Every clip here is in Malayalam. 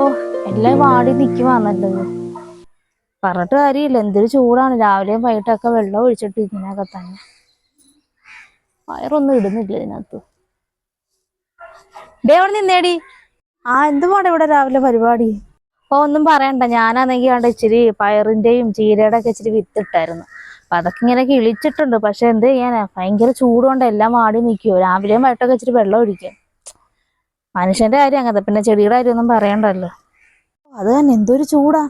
ഓ എല്ലാം വാടി നിൽക്കുവാ വന്നിട്ടത് പറഞ്ഞിട്ട് കാര്യമില്ല. എന്തൊരു ചൂടാണ്. രാവിലെയും വൈകിട്ടൊക്കെ വെള്ളം ഒഴിച്ചിട്ട് ഇതിനൊക്കെ തന്നെ വയറൊന്നും ഇടുന്നില്ല ഇതിനകത്ത്. ഡേ അവിടെ നിന്നേടി. ആ എന്തുമാണ് ഇവിടെ രാവിലെ പരിപാടി? ഓ ഒന്നും പറയണ്ട. ഞാനാണെങ്കിൽ അവിടെ ഇച്ചിരി പയറിന്റെയും ചീരയുടെ ഒക്കെ ഇച്ചിരി വിത്തിട്ടായിരുന്നു. അപ്പൊ അതൊക്കെ ഇങ്ങനെ കിളിച്ചിട്ടുണ്ട്. പക്ഷെ എന്ത് ചെയ്യാനാ? ഭയങ്കര ചൂടുകൊണ്ട് എല്ലാം വാടി നിൽക്കുവോ രാവിലെയും വൈകിട്ടൊക്കെ ഇച്ചിരി വെള്ളം ഒഴിക്കും മനുഷ്യന്റെ കാര്യം അങ്ങനെ പിന്നെ ചെടിയുടെ കാര്യമൊന്നും പറയണ്ടല്ലോ. അത് തന്നെ എന്തൊരു ചൂടാ.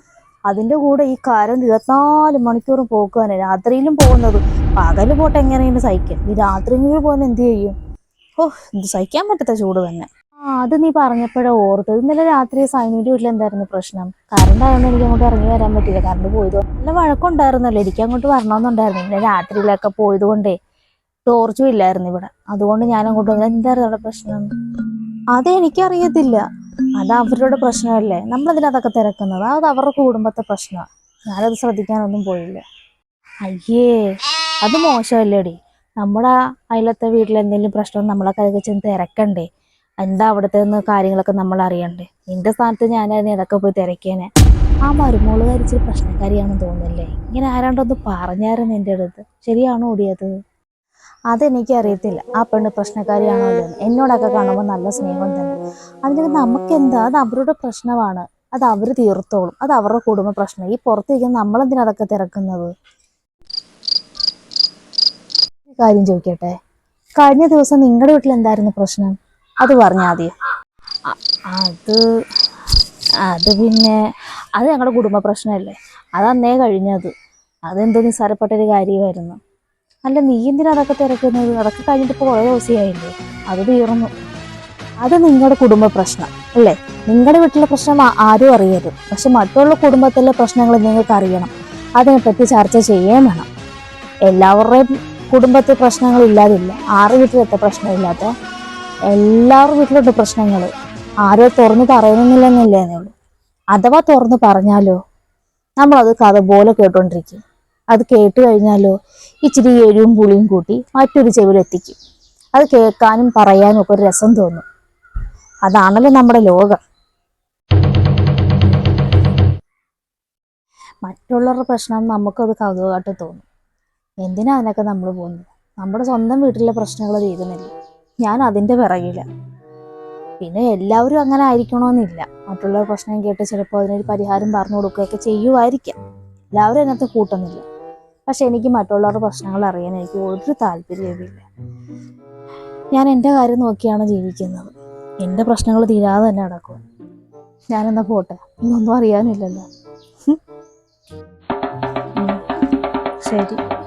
അതിന്റെ കൂടെ ഈ കാരം ഇരുപത്തിനാല് മണിക്കൂറും പോക്കുവാനെ രാത്രിയിലും പോകുന്നത്. പകൽ പോട്ടെ എങ്ങനെയാണ് സഹിക്കാം ഈ രാത്രിയിലും പോകുന്ന എന്ത് ചെയ്യും? ഓ ഇത് സഹിക്കാൻ പറ്റാത്ത ചൂട് തന്നെ. ആ അത് നീ പറഞ്ഞപ്പോഴേ ഓർത്തു ഇന്നലെ രാത്രി സൈനിയുടെ വീട്ടിൽ എന്തായിരുന്നു പ്രശ്നം? കറണ്ട് ആയതുകൊണ്ട് എനിക്ക് അങ്ങോട്ട് ഇറങ്ങി വരാൻ പറ്റില്ല കറണ്ട് പോയത് നല്ല വഴക്കുണ്ടായിരുന്നല്ലോ. എനിക്ക് അങ്ങോട്ട് വരണമെന്നുണ്ടായിരുന്നു. ഇന്നലെ രാത്രിയിലൊക്കെ പോയത് കൊണ്ടേ ടോർച്ചും ഇല്ലായിരുന്നു ഇവിടെ. അതുകൊണ്ട് ഞാൻ അങ്ങോട്ട് എന്തായിരുന്നു അവിടെ പ്രശ്നം? അത് എനിക്കറിയത്തില്ല അത് അവരുടെ പ്രശ്നമല്ലേ? നമ്മൾ അതൊക്കെ തിരക്കുന്നത്. അത് അവരുടെ കുടുംബത്തെ പ്രശ്നമാണ് ഞാനത് ശ്രദ്ധിക്കാനൊന്നും പോയില്ല. അയ്യേ അത് മോശമല്ലേടി. നമ്മുടെ അയലത്തെ വീട്ടിൽ എന്തെങ്കിലും പ്രശ്നം നമ്മളൊക്കെ അതൊക്കെ ചെന്ന് തിരക്കണ്ടേ? എന്താ അവിടുത്തെ നിന്ന് കാര്യങ്ങളൊക്കെ നമ്മൾ അറിയണ്ടേ? നിന്റെ സ്ഥാനത്ത് ഞാനായിരുന്നു ഇതൊക്കെ പോയി തിരക്കേനെ ആ മരുമോൾ കരിച്ച് പ്രശ്നക്കാരിയാണെന്ന് തോന്നുന്നില്ലേ? ഇങ്ങനെ ആരാണ്ടൊന്ന് പറഞ്ഞായിരുന്നു എന്റെ അടുത്ത്. ശരിയാണോ ഓടിയത് അതെനിക്ക് അറിയത്തില്ല ആ പെണ്ണ് പ്രശ്നക്കാരിയാണോ എന്ന്. എന്നോടൊക്കെ കാണുമ്പോൾ നല്ല സ്നേഹം തന്നെ. അതിന് നമുക്കെന്താ? അത് അവരുടെ പ്രശ്നമാണ്. അത് അവർ തീർത്തോളും. അത് അവരുടെ കുടുംബ പ്രശ്നം. ഈ പുറത്തിരിക്കുന്ന നമ്മളെന്തിനാ അതൊക്കെ തിരക്കുന്നത് കാര്യം ചോദിക്കട്ടെ? കഴിഞ്ഞ ദിവസം നിങ്ങളുടെ വീട്ടിൽ എന്തായിരുന്നു പ്രശ്നം? അത് പറഞ്ഞാൽ മതി. അത് അത് പിന്നെ അത് ഞങ്ങളുടെ കുടുംബ പ്രശ്നമല്ലേ അത് കഴിഞ്ഞത്. അതെന്തോ നിസ്സാരപ്പെട്ടൊരു കാര്യമായിരുന്നു. അല്ല നീ എന്തിനാ അതൊക്കെ തിരക്കുന്നത്? അതൊക്കെ കഴിഞ്ഞിട്ട് ഇപ്പോൾ കുറേ ദിവസമായില്ലേ അത് തീർന്നു. അത് നിങ്ങളുടെ കുടുംബ പ്രശ്നം അല്ലേ? നിങ്ങളുടെ വീട്ടിലെ പ്രശ്നം ആരും അറിയരുത്. പക്ഷെ മറ്റുള്ള കുടുംബത്തിലെ പ്രശ്നങ്ങൾ നിങ്ങൾക്ക് അറിയണം. അതിനെപ്പറ്റി ചർച്ച ചെയ്യുകയും വേണം. എല്ലാവരുടെയും കുടുംബത്തിൽ പ്രശ്നങ്ങൾ ഇല്ലാതില്ല. ആറ് വീട്ടിലത്തെ പ്രശ്നമില്ലാത്ത എല്ലാവരുടെ വീട്ടിലുണ്ട് പ്രശ്നങ്ങൾ. ആരോ തുറന്ന് പറയുന്നില്ലെന്നില്ലേ അഥവാ തുറന്ന് പറഞ്ഞാലോ? നമ്മളത് കഥ പോലെ കേട്ടോണ്ടിരിക്കും. അത് കേട്ട് കഴിഞ്ഞാലോ ഇച്ചിരി എരിവും പുളിയും കൂട്ടി മറ്റൊരു ചെവിലെത്തിക്കും അത് കേൾക്കാനും പറയാനും ഒക്കെ ഒരു രസം തോന്നും. അതാണല്ലോ നമ്മുടെ ലോകം. മറ്റുള്ളവരുടെ പ്രശ്നം നമുക്കത് കൗതുകമായിട്ട് തോന്നും. എന്തിനാ അതിനൊക്കെ നമ്മൾ പോകുന്നത്? നമ്മുടെ സ്വന്തം വീട്ടിലെ പ്രശ്നങ്ങൾ തീരുന്നില്ല. ഞാൻ അതിന്റെ പിറകില. പിന്നെ എല്ലാവരും അങ്ങനെ ആയിരിക്കണമെന്നില്ല മറ്റുള്ളവരുടെ പ്രശ്നം കേട്ട് ചിലപ്പോൾ അതിനൊരു പരിഹാരം പറഞ്ഞു കൊടുക്കുകയൊക്കെ ചെയ്യുമായിരിക്കാം എല്ലാവരും അതിനകത്ത് കൂട്ടുന്നില്ല പക്ഷെ എനിക്ക് മറ്റുള്ളവരുടെ പ്രശ്നങ്ങൾ അറിയാൻ എനിക്ക് ഒരു താല്പര്യവുമില്ല. ഞാൻ എന്റെ കാര്യം നോക്കിയാണ് ജീവിക്കുന്നത്. എന്റെ പ്രശ്നങ്ങൾ തീരാതെ തന്നെ നടക്കും. ഞാനെന്നാ പോട്ടെ? ഇന്നൊന്നും അറിയാനില്ലല്ലോ. ശരി.